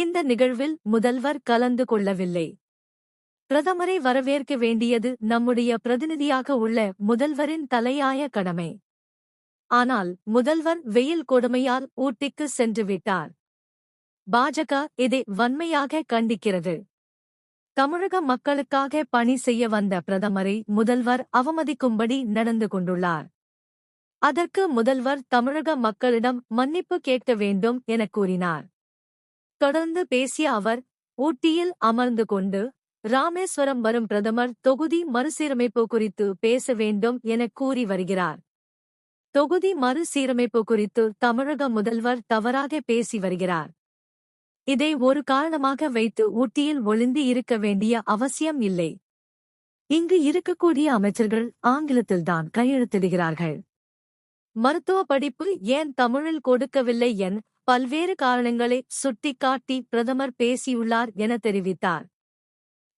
இந்த நிகழ்வில் முதல்வர் கலந்து கொள்ளவில்லை. பிரதமரை வரவேற்க வேண்டியது நம்முடைய பிரதிநிதியாக உள்ள முதல்வரின் தலையாய கடமை. ஆனால் முதல்வர் வெயில் கொடுமையால் ஊட்டிக்கு சென்று விட்டார். பாஜக இதை வன்மையாக கண்டிக்கிறது. தமிழக மக்களுக்காக பணி செய்ய வந்த பிரதமரை முதல்வர் அவமதிக்கும்படி நடந்து கொண்டுள்ளார். அதற்கு முதல்வர் தமிழக மக்களிடம் மன்னிப்பு கேட்க வேண்டும் என கூறினார். தொடர்ந்து பேசிய அவர் ஊட்டியில் அமர்ந்து கொண்டு ராமேஸ்வரம் வரும் பிரதமர் தொகுதி மறுசீரமைப்பு குறித்து பேச வேண்டும் என கூறி வருகிறார். தொகுதி மறுசீரமைப்பு குறித்து தமிழக முதல்வர் தவறாக பேசி வருகிறார். இதை ஒரு காரணமாக வைத்து ஊட்டியில் ஒளிந்து இருக்க வேண்டிய அவசியம் இல்லை. இங்கு இருக்கக்கூடிய அமைச்சர்கள் ஆங்கிலத்தில்தான் கையெழுத்திடுகிறார்கள். மருத்துவ படிப்பு ஏன் தமிழில் கொடுக்கவில்லை என் பல்வேறு காரணங்களை சுட்டிக்காட்டி பிரதமர் பேசியுள்ளார் என தெரிவித்தார்.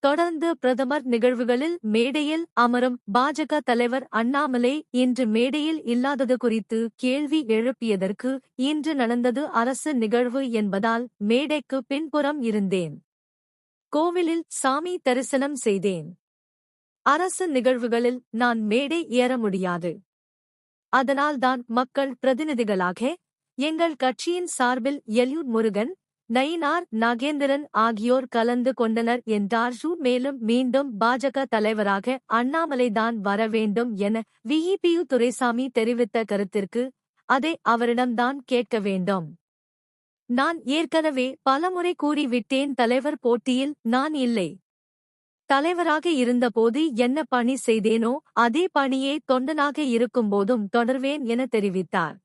தொடர்ந்து பிரதமர் நிகழ்வுகளில் மேடையில் அமரும் பாஜக தலைவர் அண்ணாமலை இன்று மேடையில் இல்லாதது குறித்து கேள்வி எழுப்பியதற்கு இன்று நடந்தது அரசு நிகழ்வு என்பதால் மேடைக்கு பின்புறம் இருந்தேன். கோவிலில் சாமி தரிசனம் செய்தேன். அரசு நிகழ்வுகளில் நான் மேடை ஏற முடியாது. அதனால்தான் மக்கள் பிரதிநிதிகளாக எங்கள் கட்சியின் சார்பில் எல்யூட் முருகன் நயினார் நாகேந்திரன் ஆகியோர் கலந்து கொண்டனர் என்றார். ஷூ மேலும் மீண்டும் பாஜக தலைவராக அண்ணாமலைதான் வர வேண்டும் என விஇபியு துரைசாமி தெரிவித்த கருத்திற்கு அதை அவரிடம்தான் கேட்க வேண்டும். நான் ஏற்கனவே பலமுறை கூறிவிட்டேன் தலைவர் போட்டியில் நான் இல்லை. தலைவராக இருந்தபோது என்ன பணி செய்தேனோ அதே பணியே தொண்டனாக இருக்கும்போதும் தொடர்வேன் என தெரிவித்தார்.